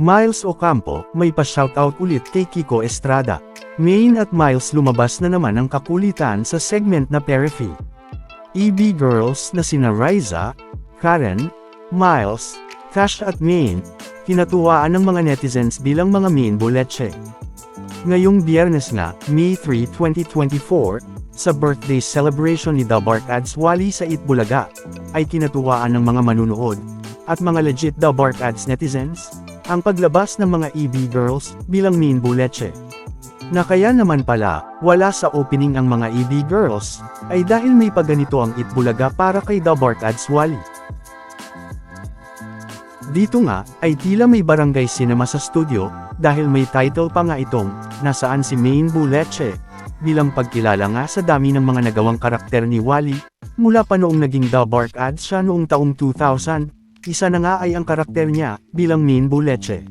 Miles Ocampo, may pa-shoutout ulit kay Kiko Estrada. Main at Miles lumabas na naman ang kakulitan sa segment na Periphy. EB girls na sina Riza, Karen, Miles, Cash at Main, kinatuwaan ng mga netizens bilang mga main buleche. Ngayong biyernes na, May 3, 2024, sa birthday celebration ni The Bark Ads Wally sa Itbulaga, ay kinatuwaan ng mga manunood, at mga legit The Bark Ads netizens, ang paglabas ng mga EB girls bilang main buleche. Na kaya naman pala, wala sa opening ang mga EB girls, ay dahil may paganito ang Itbulaga para kay The Bark Ads Wally. Dito nga, ay tila may barangay cinema sa studio, dahil may title pa nga itong, nasaan si Main Buleche, bilang pagkilala nga sa dami ng mga nagawang karakter ni Wally, mula pa noong naging The Bark Ads siya noong taong 2000, isa na nga ay ang karakter niya, bilang Main Buleche.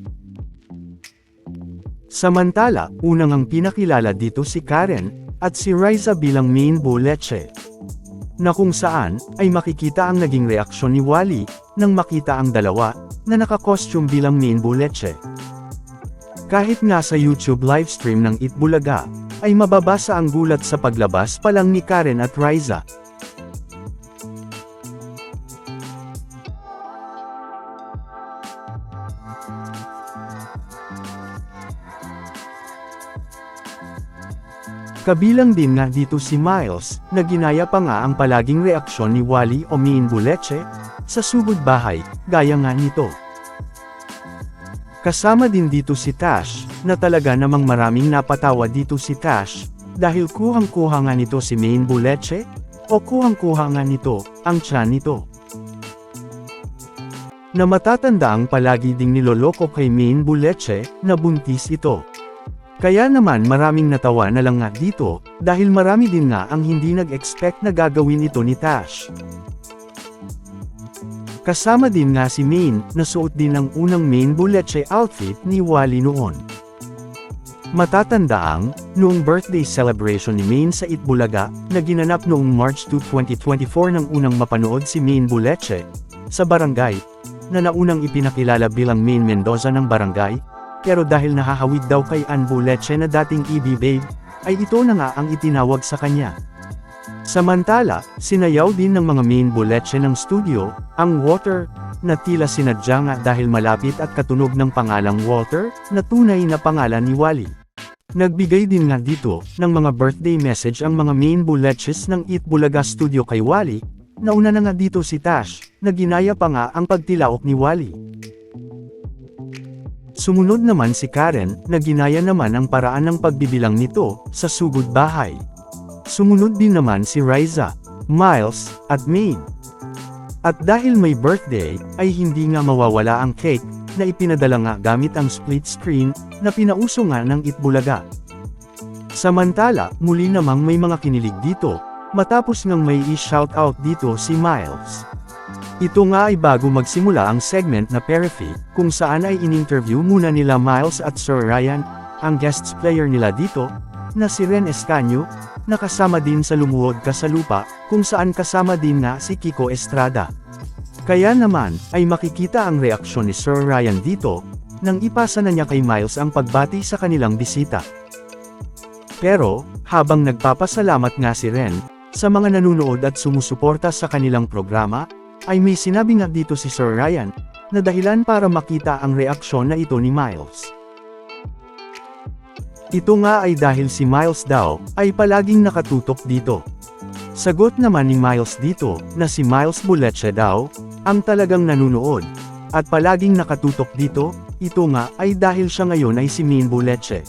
Samantala, unang ang pinakilala dito si Karen, at si Riza bilang Main Buleche na kung saan, ay makikita ang naging reaksyon ni Wally, nang makita ang dalawa, na nakakostume bilang main buleche. Kahit nga sa YouTube livestream ng Itbulaga, ay mababasa ang gulat sa paglabas pa lang ni Karen at Riza. Kabilang din nga dito si Miles, na ginaya pa nga ang palaging reaksyon ni Wally o Min Buleche, sa sugod bahay, gaya nga nito. Kasama din dito si Tash, na talaga namang maraming napatawa dito si Tash, dahil kuhang-kuha nga nito si Main Buleche, o kuhang-kuha nga nito, ang tiyan nito. Na matatanda ang palagi ding niloloko kay Main Buleche, na buntis ito. Kaya naman maraming natawa na lang nga dito, dahil marami din nga ang hindi nag-expect na gagawin ito ni Tash. Kasama din nga si Main, na suot din ang unang Main Buleche outfit ni Wally noon. Matatandaang, noong birthday celebration ni Main sa Itbulaga, na ginanap noong March 2, 2024 nang unang mapanood si Main Buleche, sa barangay, na naunang ipinakilala bilang Main Mendoza ng barangay, pero dahil nahahawid daw kay Ann Buleche na dating EB Babe, ay ito na nga ang itinawag sa kanya. Samantala, sinayaw din ng mga main buleche ng studio, ang Water, na tila sinadya nga dahil malapit at katunog ng pangalang Walter, na tunay na pangalan ni Wally. Nagbigay din nga dito, ng mga birthday message ang mga main buleches ng Eat Bulaga Studio kay Wally, nauna na nga dito si Tash, na ginaya pa nga ang pagtilaok ni Wally. Sumunod naman si Karen, na ginaya naman ang paraan ng pagbibilang nito, sa sugod bahay. Sumunod din naman si Riza, Miles, at Maine. At dahil may birthday, ay hindi nga mawawala ang cake, na ipinadala nga gamit ang split screen, na pinauso nga ng Itbulaga. Samantala, muli namang may mga kinilig dito, matapos ngang may i-shoutout dito si Miles. Ito nga ay bago magsimula ang segment na Periphy, kung saan ay in-interview muna nila Miles at Sir Ryan, ang guest player nila dito, na si Ren Escanio, na kasama din sa Lumuhod Ka sa Lupa, kung saan kasama din nga si Kiko Estrada. Kaya naman, ay makikita ang reaksyon ni Sir Ryan dito, nang ipasa na niya kay Miles ang pagbati sa kanilang bisita. Pero, habang nagpapasalamat nga si Ren, sa mga nanunood at sumusuporta sa kanilang programa, ay may sinabi nga dito si Sir Ryan, na dahilan para makita ang reaksyon na ito ni Miles. Ito nga ay dahil si Miles daw, ay palaging nakatutok dito. Sagot naman ni Miles dito, na si Miles Buleche daw, ang talagang nanunood, at palaging nakatutok dito, ito nga ay dahil siya ngayon ay si Min Buleche.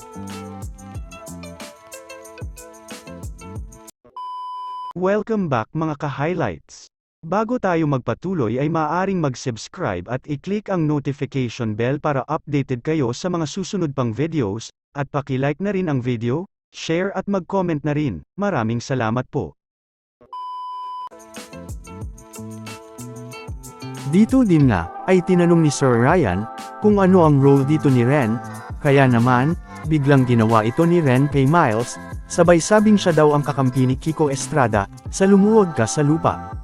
Welcome back mga ka-highlights. Bago tayo magpatuloy ay maaaring mag-subscribe at i-click ang notification bell para updated kayo sa mga susunod pang videos, at paki-like na rin ang video, share at mag-comment na rin. Maraming salamat po. Dito din nga, ay tinanong ni Sir Ryan, kung ano ang role dito ni Ren, kaya naman, biglang ginawa ito ni Ren kay Miles, sabay sabing siya daw ang kakampi ni Kiko Estrada, sa lumuhod ka sa lupa.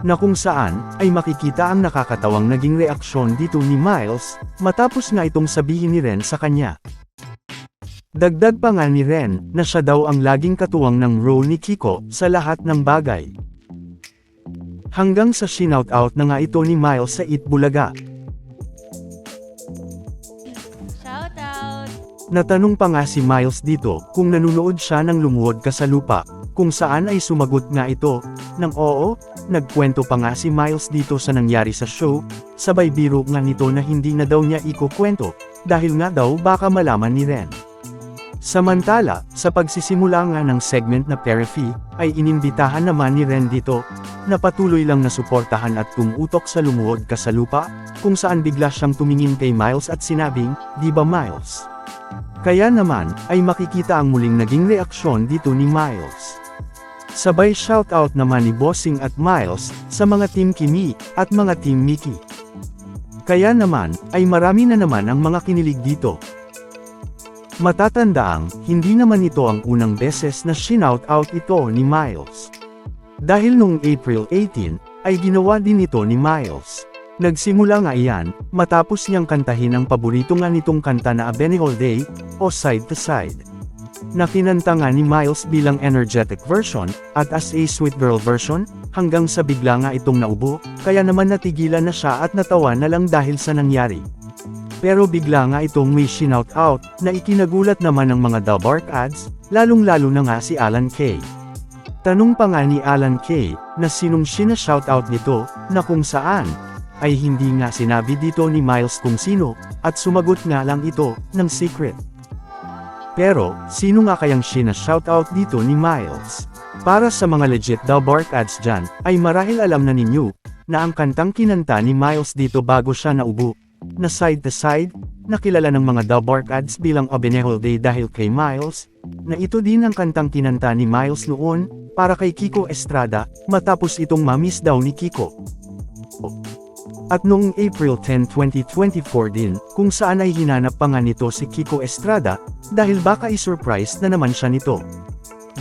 Na kung saan, ay makikita ang nakakatawang naging reaksyon dito ni Miles, matapos nga itong sabihin ni Ren sa kanya. Dagdag pa nga ni Ren, na siya daw ang laging katuwang ng role ni Kiko, sa lahat ng bagay. Hanggang sa shinout-out na nga ito ni Miles sa Itbulaga. Shout out! Natanong pa nga si Miles dito, kung nanunood siya ng lumuhod ka sa lupa, kung saan ay sumagot nga ito, ng oo, nagkwento pa nga si Miles dito sa nangyari sa show, sabay biro nga nito na hindi na daw niya ikukwento, dahil nga daw baka malaman ni Ren. Samantala, sa pagsisimula nga ng segment na Perifee, ay inimbitahan naman ni Ren dito, na patuloy lang na suportahan at tumutok sa lumuhod ka sa lupa, kung saan bigla siyang tumingin kay Miles at sinabing, di ba Miles? Kaya naman, ay makikita ang muling naging reaksyon dito ni Miles. Sabay shoutout naman ni Bossing at Miles, sa mga Team Kimi, at mga Team Mickey. Kaya naman, ay marami na naman ang mga kinilig dito. Matatandaang, hindi naman ito ang unang beses na shinout-out ito ni Miles. Dahil noong April 18, ay ginawa din ito ni Miles. Nagsimula nga iyan, matapos niyang kantahin ang paborito nga nitong kanta na A Benny Day, o Side to Side. Na kinanta ni Miles bilang energetic version, at as a sweet girl version, hanggang sa bigla nga itong naubo, kaya naman natigilan na siya at natawa na lang dahil sa nangyari. Pero bigla nga itong may shinout out, na ikinagulat naman ng mga The Bark ads, lalong-lalo na nga si Alan Kay. Tanong pa nga ni Alan Kay, na sinong sina-shoutout nito, na kung saan, ay hindi nga sinabi dito ni Miles kung sino, at sumagot nga lang ito, ng secret. Pero, sino nga kayang sina-shoutout dito ni Miles? Para sa mga legit The Bark ads dyan, ay marahil alam na ninyo, na ang kantang kinanta ni Miles dito bago siya naubo, na side to side, nakilala ng mga The Bark ads bilang Abenehol Day dahil kay Miles, na ito din ang kantang kinanta ni Miles noon, para kay Kiko Estrada, matapos itong mamiss daw ni Kiko. At noong April 10, 2024 din, kung saan ay hinanap pa nga nito si Kiko Estrada, dahil baka i-surprise na naman siya nito.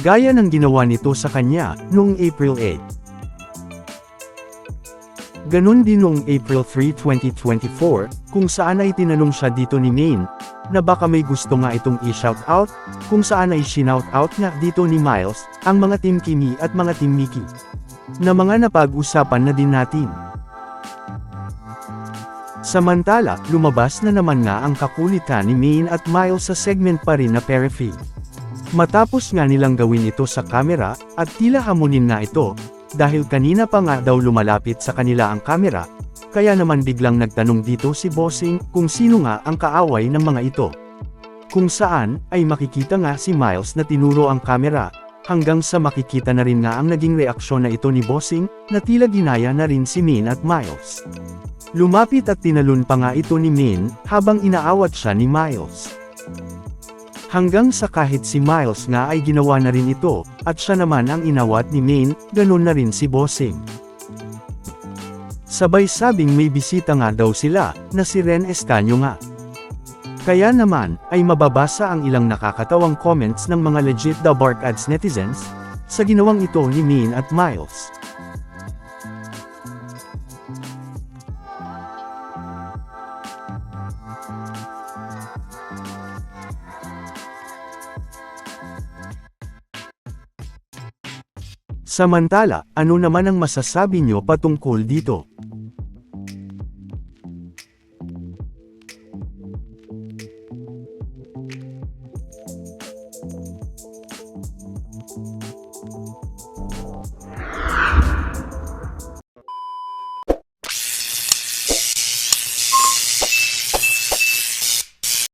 Gaya ng ginawa nito sa kanya, noong April 8. Ganon din noong April 3, 2024, kung saan ay tinanong siya dito ni Maine, na baka may gusto nga itong i-shout out, kung saan ay shinout out nga dito ni Miles, ang mga Team Kimi at mga Team Mickey. Na mga napag-usapan na din natin. Samantala, lumabas na naman nga ang kakulitan ni Maine at Miles sa segment pa rin na Perifee. Matapos nga nilang gawin ito sa kamera, at tila hamunin nga ito, dahil kanina pa nga daw lumalapit sa kanila ang kamera, kaya naman biglang nagtanong dito si Bossing kung sino nga ang kaaway ng mga ito. Kung saan, ay makikita nga si Miles na tinuro ang kamera, hanggang sa makikita na rin nga ang naging reaksyon na ito ni Bossing, na tila ginaya na rin si Min at Miles. Lumapit at tinalon pa nga ito ni Min, habang inaawat siya ni Miles. Hanggang sa kahit si Miles nga ay ginawa na rin ito, at siya naman ang inawat ni Min, ganun na rin si Bossing. Sabay sabing may bisita nga daw sila, na si Ren Escanio nga. Kaya naman, ay mababasa ang ilang nakakatawang comments ng mga legit The Bark Ads netizens, sa ginawang ito ni Min at Miles. Samantala, ano naman ang masasabi nyo patungkol dito?